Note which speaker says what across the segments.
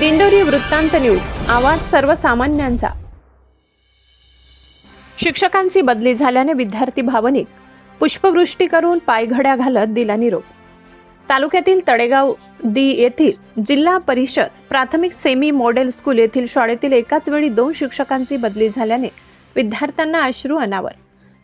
Speaker 1: दिंडोरी वृत्तांत न्यूज आवाज सर्वसामान्यांचा. शिक्षकांची बदली झाल्याने विद्यार्थी भावनिक. पुष्पवृष्टी करून पायघड्या घालत दिला निरोप. तालुक्यातील तडेगाव दी येथील जिल्हा परिषद प्राथमिक सेमी मॉडेल स्कूल येथील शाळेतील एकाच वेळी दोन शिक्षकांची बदली झाल्याने विद्यार्थ्यांना अश्रू अनावर.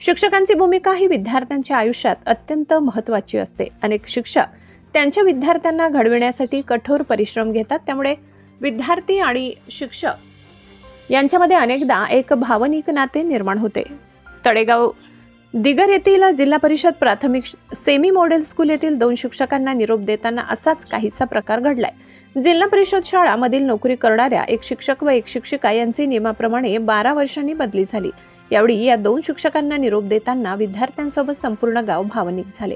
Speaker 1: शिक्षकांची भूमिका ही विद्यार्थ्यांच्या आयुष्यात अत्यंत महत्त्वाची असते. अनेक शिक्षक त्यांच्या विद्यार्थ्यांना घडविण्यासाठी कठोर परिश्रम घेतात त्यामुळे विद्यार्थी आणि शिक्षक यांच्यामध्ये अनेकदा एक भावनिक नाते निर्माण होते. तळेगाव दिगर येथील जिल्हा परिषद प्राथमिक सेमी मॉडेल स्कूल येथील दोन शिक्षकांना निरोप देताना असाच काहीसा प्रकार घडलाय. जिल्हा परिषद शाळामधील नोकरी करणाऱ्या एक शिक्षक व एक शिक्षिका यांची नियमाप्रमाणे बारा वर्षांनी बदली झाली. यावेळी या दोन शिक्षकांना निरोप देताना विद्यार्थ्यांसोबत संपूर्ण गाव भावनिक झाले.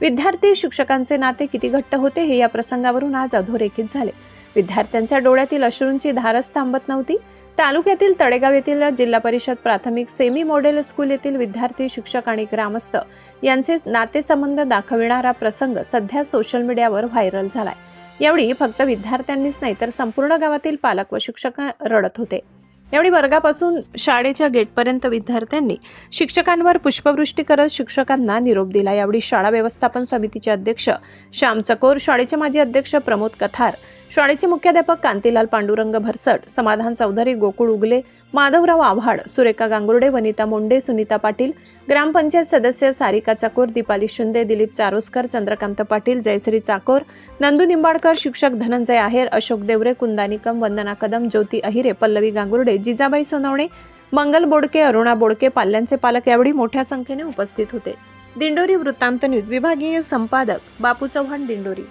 Speaker 1: विद्यार्थी शिक्षकांचे नाते किती घट्ट होते हे या प्रसंगावरून आज अधोरेखित झाले. विद्यार्थ्यांच्या डोळ्यातील अश्रूंची धारच थांबत नव्हती. तालुक्यातील तळेगाव येथील जिल्हा परिषद प्राथमिक सेमी मॉडेल स्कूल येथील विद्यार्थी शिक्षक आणि ग्रामस्थ यांचे नातेसंबंध दाखविणारा प्रसंग सध्या सोशल मीडियावर व्हायरल झालाय. यावेळी फक्त विद्यार्थ्यांनीच नाही तर संपूर्ण गावातील पालक व शिक्षक रडत होते. यावेळी वर्गापासून शाळेच्या गेटपर्यंत विद्यार्थ्यांनी शिक्षकांवर पुष्पवृष्टी करत शिक्षकांना निरोप दिला. यावेळी शाळा व्यवस्थापन समितीचे अध्यक्ष श्याम चकोर शाळेचे माजी अध्यक्ष प्रमोद कथार शाळेचे मुख्याध्यापक कांतीलाल पांडुरंग भरसट समाधान चौधरी गोकुळ उगले माधवराव आव्हाड सुरेखा गांगुर्डे वनिता मोंडे सुनीता पाटील ग्रामपंचायत सदस्य सारिका चाकोर दीपाली शिंदे दिलीप चारोस्कर चंद्रकांत पाटील जयश्री चाकोर नंदू निंबाडकर शिक्षक धनंजय आहेर अशोक देवरे कुंदा निकम वंदना कदम ज्योती अहिरे पल्लवी गांगुर्डे जिजाबाई सोनवणे मंगल बोडके अरुणा बोडके पाल्यांचे पालक यावेळी मोठ्या संख्येने उपस्थित होते. दिंडोरी वृत्तांत न्यूज विभागीय संपादक बापू चव्हाण दिंडोरी.